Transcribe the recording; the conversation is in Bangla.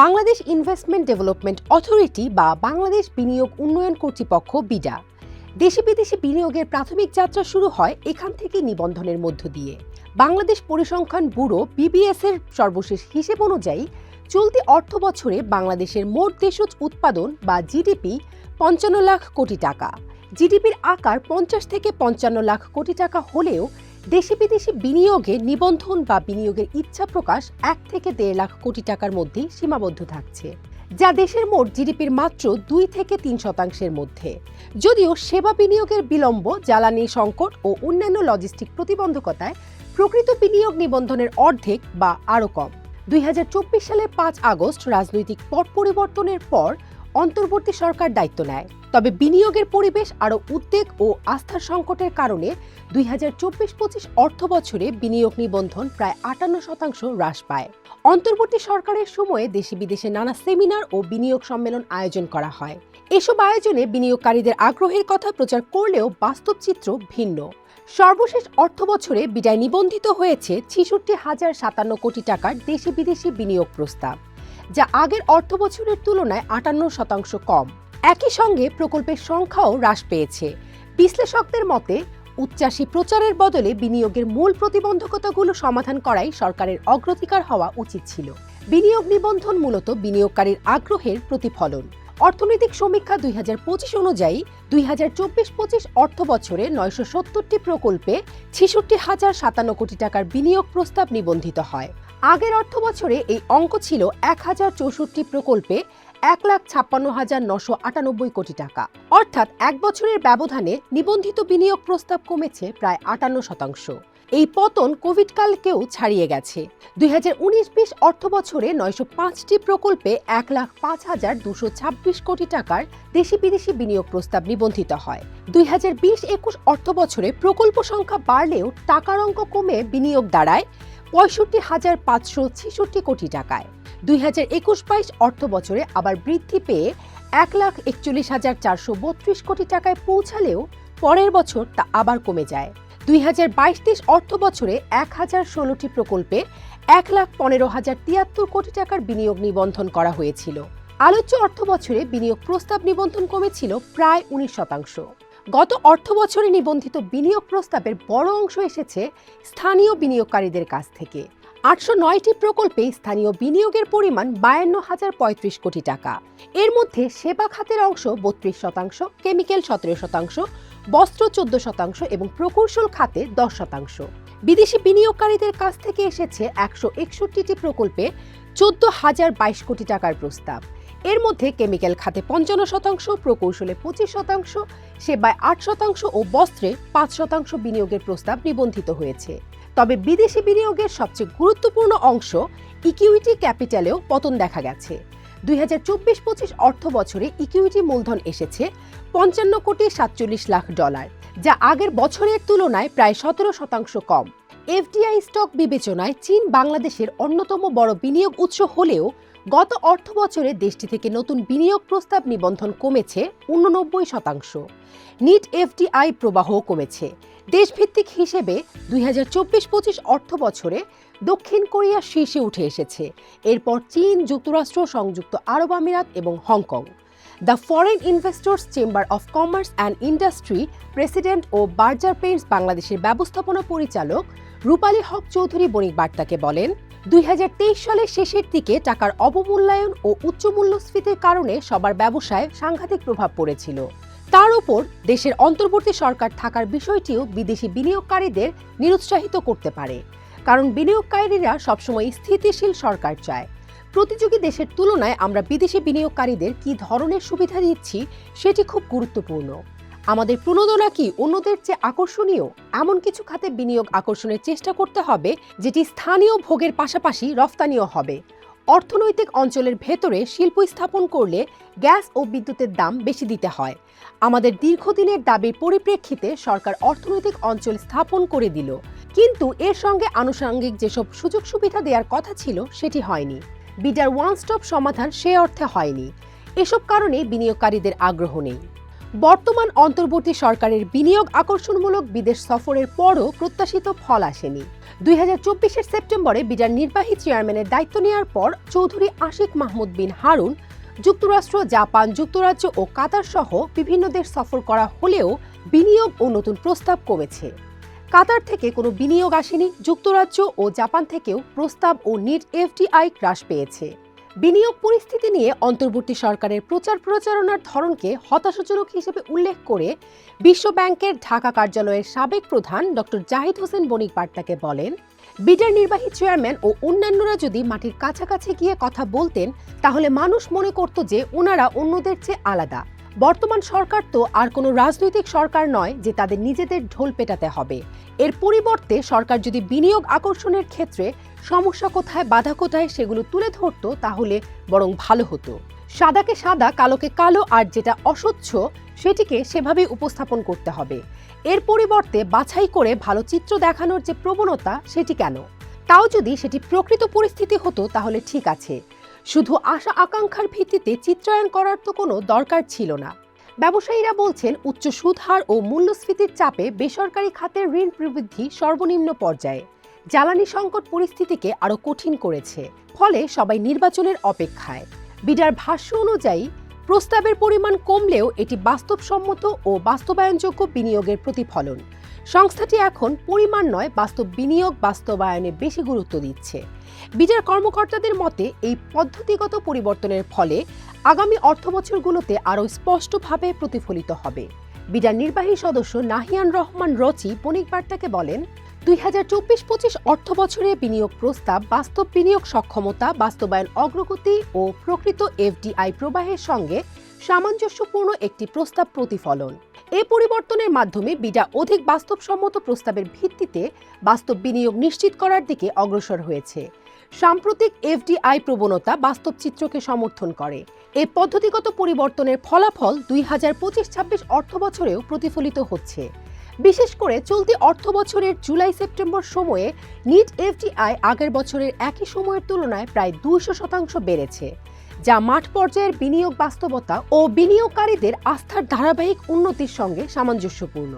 বাংলাদেশ ইনভেস্টমেন্ট ডেভেলপমেন্ট অথরিটি বা বাংলাদেশ বিনিয়োগ উন্নয়ন কর্তৃপক্ষ, বিডা। দেশি বিদেশি বিনিয়োগের প্রাথমিক যাত্রা শুরু হয় এখান থেকে নিবন্ধনের মধ্য দিয়ে। বাংলাদেশ পরিসংখ্যান ব্যুরো বিবিএস এর সর্বশেষ হিসেব অনুযায়ী চলতি অর্থ বছরে বাংলাদেশের মোট দেশজ উৎপাদন বা জিডিপি পঞ্চান্ন লাখ কোটি টাকা। জিডিপির আকার পঞ্চাশ থেকে পঞ্চান্ন লাখ কোটি টাকা হলেও দেশি বিদেশি বিনিয়োগে নিবন্ধন বা বিনিয়োগের ইচ্ছা প্রকাশ এক থেকে দেড় লাখ কোটি টাকার মধ্যেই সীমাবদ্ধ থাকছে, যা দেশের মোট জিডিপির মাত্র দুই থেকে তিন শতাংশের মধ্যে। যদিও সেবা বিনিয়োগের বিলম্ব, জ্বালানি সংকট ও অন্যান্য লজিস্টিক প্রতিবন্ধকতায় প্রকৃত বিনিয়োগ নিবন্ধনের অর্ধেক বা আরও কম। দুই সালের পাঁচ আগস্ট রাজনৈতিক পট পরিবর্তনের পর অন্তর্বর্তী সরকার দায়িত্ব নেয়। তবে বিনিয়োগের পরিবেশ আরও উদ্বেগ ও আস্থার সংকটের কারণে দুই হাজার চব্বিশ পঁচিশ অর্থ বছরে বিনিয়োগ নিবন্ধন প্রায় আটান্ন শতাংশ হ্রাস পায়। অন্তর্বর্তী সরকারের সময়ে দেশি বিদেশে নানা সেমিনার ও বিনিয়োগ সম্মেলন আয়োজন করা হয়। এসব আয়োজনে বিনিয়োগকারীদের আগ্রহের কথা প্রচার করলেও বাস্তব চিত্র ভিন্ন। সর্বশেষ অর্থ বছরে বিদায় নিবন্ধিত হয়েছে ছিষট্টি হাজার সাতান্ন কোটি টাকার দেশি বিদেশি বিনিয়োগ প্রস্তাব। যা আগের অর্থ বছরের তুলনায় আটান্ন শতাংশ কম। একই সঙ্গে প্রকল্পের সংখ্যাও হ্রাস পেয়েছে। বিশ্লেষকদের মতে উচ্চাসী প্রচারের বদলে বিনিয়োগের মূল প্রতিবন্ধকতাগুলো সমাধান করাই সরকারের অগ্রাধিকার হওয়া উচিত ছিল। বিনিয়োগ নিবন্ধন মূলত বিনিয়োগকারীর আগ্রহের প্রতিফলন। অর্থনৈতিক সমীক্ষা দুই হাজার পঁচিশ অনুযায়ী দুই হাজার চব্বিশ পঁচিশ অর্থ বছরে নয়শো সত্তরটি প্রকল্পে ছেষট্টি হাজার সাতান্ন কোটি টাকার বিনিয়োগ প্রস্তাব নিবন্ধিত হয়। আগের অর্থ বছরে এই অঙ্ক ছিল এক হাজার চৌষট্টি প্রকল্পে এক লাখ ছাপ্পান্ন হাজার নশো আটানব্বই কোটি টাকা। অর্থাৎ এক বছরের ব্যবধানে নিবন্ধিত বিনিয়োগ প্রস্তাব কমেছে প্রায় আটান্ন শতাংশ। এই পতন কোভিড কালকেও ছাড়িয়ে গেছে। দুই হাজার উনিশ বিশ অর্থ বছরে নয়শো পাঁচটি প্রকল্পে এক লাখ পাঁচ হাজার দুশো ছাব্বিশ কোটি টাকার দেশি বিদেশি বিনিয়োগ প্রস্তাব নিবন্ধিত হয়। দুই হাজার বিশ একুশ অর্থ বছরে প্রকল্প সংখ্যা বাড়লেও টাকার অঙ্ক কমে বিনিয়োগ দাঁড়ায় পঁয়ষট্টি হাজার পাঁচশো ছেষট্টি কোটি টাকায়। দুই হাজার একুশ বাইশ অর্থ বছরে আবার বৃদ্ধি পেয়ে এক লাখ একচল্লিশ হাজার চারশো বত্রিশ কোটি টাকায় পৌঁছালেও পরের বছর তা আবার কমে যায়। দুই হাজার বাইশ তেইশ অর্থ বছরে এক হাজার ষোলোটি প্রকল্পে এক লাখ পনেরো হাজার তিয়াত্তর কোটি টাকার বিনিয়োগ নিবন্ধন করা হয়েছিল। আলোচ্য অর্থ বছরে বিনিয়োগ প্রস্তাব নিবন্ধন কমেছিল প্রায় উনিশ শতাংশ। গত অর্থ বছরে নিবন্ধিত বিনিয়োগ প্রস্তাবের বড় অংশ এসেছে স্থানীয় বিনিয়োগকারীদের কাছ থেকে। আটশো নয়টি প্রকল্পে স্থানীয় বিনিয়োগের পরিমাণ বায়ান্ন হাজার পঁয়ত্রিশ কোটি টাকা। এর মধ্যে সেবা খাতের অংশ বত্রিশ শতাংশ, কেমিক্যাল সতেরো শতাংশ বস্ত্র চোদ্দ শতাংশ এবং প্রকৌশল খাতে দশ শতাংশ। বিদেশি বিনিয়োগকারীদের কাছ থেকে এসেছে একশো একষট্টিটি প্রকল্পে চোদ্দ হাজার বাইশ কোটি টাকার প্রস্তাব। এর মধ্যে কেমিক্যাল খাতে পঞ্চান্ন শতাংশ, প্রকৌশলে পঁচিশ শতাংশ, সেবায় আট শতাংশ ও বস্ত্রে পাঁচ শতাংশ বিনিয়োগের প্রস্তাব নিবন্ধিত হয়েছে। তবে বিদেশি বিনিয়োগের সবচেয়ে গুরুত্বপূর্ণ অংশ ইকুইটি ক্যাপিটালেও পতন দেখা গেছে। দুই হাজার চব্বিশ পঁচিশ অর্থ বছরে ইকুইটি মূলধন এসেছে পঞ্চান্ন কোটি সাতচল্লিশ লাখ ডলার, যা আগের বছরের তুলনায় প্রায় সতেরো শতাংশ কম। এফডিআই স্টক বিবেচনায় চীন বাংলাদেশের অন্যতম বড় বিনিয়োগ উৎস হলেও গত অর্থ বছরে দেশটি থেকে নতুন বিনিয়োগ প্রস্তাব নিবন্ধন কমেছে উননব্বই শতাংশ। নিট এফডিআই প্রবাহ কমেছে। দেশভিত্তিক হিসেবে দুই হাজার চব্বিশ পঁচিশ অর্থ বছরে দক্ষিণ কোরিয়া শীর্ষে উঠে এসেছে। এরপর চীন, যুক্তরাষ্ট্র, সংযুক্ত আরব আমিরাত এবং Hong Kong. The foreign investors chamber of commerce and industry president O Berger paints বাংলাদেশের ব্যবস্থাপনা পরিচালক রূপালী হক চৌধুরী বণিক বার্তাকে বলেন, দুই হাজার তেইশ সালের শেষের দিকে টাকার অবমূল্যায়ন ও উচ্চ মূল্যস্ফীতির কারণে সবার ব্যবসায় সাংঘাতিক প্রভাব পড়েছিল। তার উপর দেশের অন্তর্বর্তী সরকার থাকার বিষয়টিও বিদেশি বিনিয়োগকারীদের নিরুৎসাহিত করতে পারে। কারণ বিনিয়োগকারীরা সবসময় স্থিতিশীল সরকার চায়। প্রতিযোগী দেশের তুলনায় আমরা বিদেশি বিনিয়োগকারীদের কি ধরনের সুবিধা দিচ্ছি সেটি খুব গুরুত্বপূর্ণ। আমাদের প্রণোদনা কি অন্যদের চেয়ে আকর্ষণীয়? এমন কিছু খাতে বিনিয়োগ আকর্ষণের চেষ্টা করতে হবে, যেটি স্থানীয় ভোগের পাশাপাশি রফতানিও হবে। অর্থনৈতিক অঞ্চলের ভেতরে শিল্প স্থাপন করলে গ্যাস ও বিদ্যুতের দাম বেশি দিতে হয়। আমাদের দীর্ঘদিনের দাবির পরিপ্রেক্ষিতে সরকার অর্থনৈতিক অঞ্চল স্থাপন করে দিল। কিন্তু এর সঙ্গে আনুষঙ্গিক যেসব সুযোগ সুবিধা দেওয়ার কথা ছিল, সেটি হয়নি। বিডার ওয়ান স্টপ সমাধান সে অর্থে হয়নি। এসব কারণে বিনিয়োগকারীদের আগ্রহ নেই। বর্তমান অন্তর্বর্তী সরকারের বিনিয়োগ আকর্ষণমূলক বিদেশ সফরের পরও প্রত্যাশিত ফল আসেনি। দুই হাজার চব্বিশের সেপ্টেম্বরে বিডার নির্বাহী চেয়ারম্যানের দায়িত্ব নেওয়ার পর চৌধুরী আশিক মাহমুদ বিন হারুন, যুক্তরাষ্ট্র, জাপান, যুক্তরাজ্য ও কাতার সহ বিভিন্ন দেশ সফর করা হলেও বিনিয়োগ ও নতুন প্রস্তাব কমেছে। কাতার থেকে কোনো বিনিয়োগ আসেনি, যুক্তরাজ্য ও জাপান থেকেও প্রস্তাব ও নিট এফডিআই হ্রাস পেয়েছে। বিনিয়োগ পরিস্থিতি নিয়ে অন্তর্বর্তী সরকারের প্রচার প্রচারণার ধরনকে হতাশাজনক হিসেবে উল্লেখ করে বিশ্ব ব্যাংকের ঢাকা কার্যালয়ের সাবেক প্রধান ডক্টর জাহিদ হোসেন বণিক বার্তাকে বলেন বিডার নির্বাহী চেয়ারম্যান ও অন্যান্যরা যদি মাটির কাছাকাছি গিয়ে কথা বলতেন, তাহলে মানুষ মনে করত যে ওনারা অন্যদের চেয়ে আলাদা। বর্তমান সরকার তো আর কোনো রাজনৈতিক সরকার নয় যে তাদের নিজেদের ঢোল পেটাতে হবে। এর পরিবর্তে সরকার যদি বিনিয়োগ আকর্ষণের ক্ষেত্রে সমস্যা কোথায়, বাধা কোথায় সেগুলো তুলে ধরত, তাহলে বরং ভালো হতো। সাদাকে সাদা, কালোকে কালো আর যেটা অস্বচ্ছ সেটিকে সেভাবে উপস্থাপন করতে হবে। এর পরিবর্তে বাছাই করে ভালো চিত্র দেখানোর যে প্রবণতা সেটি কেন? তাও যদি সেটি প্রকৃত পরিস্থিতি হতো, তাহলে ঠিক আছে। শুধু আশা আকাঙ্ক্ষার ভিত্তিতে চিত্রায়ন করার তো কোনো দরকার ছিল না। ব্যবসায়ীরা বলছেন, উচ্চ সুদহার ও মূল্যস্ফীতির চাপে বেসরকারি খাতের ঋণ প্রবৃদ্ধি সর্বনিম্ন পর্যায়ে। জ্বালানি সংকট পরিস্থিতিকে আরও কঠিন করেছে। ফলে সবাই নির্বাচনের অপেক্ষায়। বিডার ভাষ্য অনুযায়ী প্রস্তাবের পরিমাণ কমলেও এটি বাস্তবসম্মত ও বাস্তবায়নযোগ্য বিনিয়োগের প্রতিফলন। সংস্থাটি এখন পরিমাণ নয়, বাস্তব বিনিয়োগ বাস্তবায়নে বেশি গুরুত্ব দিচ্ছে। বিচার কর্মকর্তাদের মতে, এই পদ্ধতিগত পরিবর্তনের ফলে আগামী অর্থবছরগুলোতে আরও স্পষ্টভাবে প্রতিফলিত হবে। বিডার নির্বাহী সদস্য নাহিয়ান রহমান রচি বণিক বার্তাকে বলেন, দুই হাজার চব্বিশ পঁচিশ অর্থ বছরে বিনিয়োগ প্রস্তাব, বাস্তব বিনিয়োগ সক্ষমতা, বাস্তবায়ন অগ্রগতি ও প্রকৃত এফডিআই প্রবাহের সঙ্গে সামঞ্জস্যপূর্ণ একটি প্রস্তাব প্রতিফলন। এ পরিবর্তনের মাধ্যমে বিডা অধিক বাস্তবসম্মত প্রস্তাবের ভিত্তিতে বাস্তব বিনিয়োগ নিশ্চিত করার দিকে অগ্রসর হয়েছে। সাম্প্রতিক এফডিআই প্রবণতা বাস্তব চিত্রকে সমর্থন করে। এ পদ্ধতিগত পরিবর্তনের ফলাফল দুই হাজার পঁচিশ ছাব্বিশ অর্থ বছরেও প্রতিফলিত হচ্ছে। বিশেষ করে চলতি অর্থ বছরের জুলাই সেপ্টেম্বর সময়ে নিট এফডিআই আগের বছরের একই সময়ের তুলনায় প্রায় দুইশো শতাংশ বেড়েছে, যা মাঠ পর্যায়ের বিনিয়োগ বাস্তবতা ও বিনিয়োগকারীদের আস্থার ধারাবাহিক উন্নতির সঙ্গে সামঞ্জস্যপূর্ণ।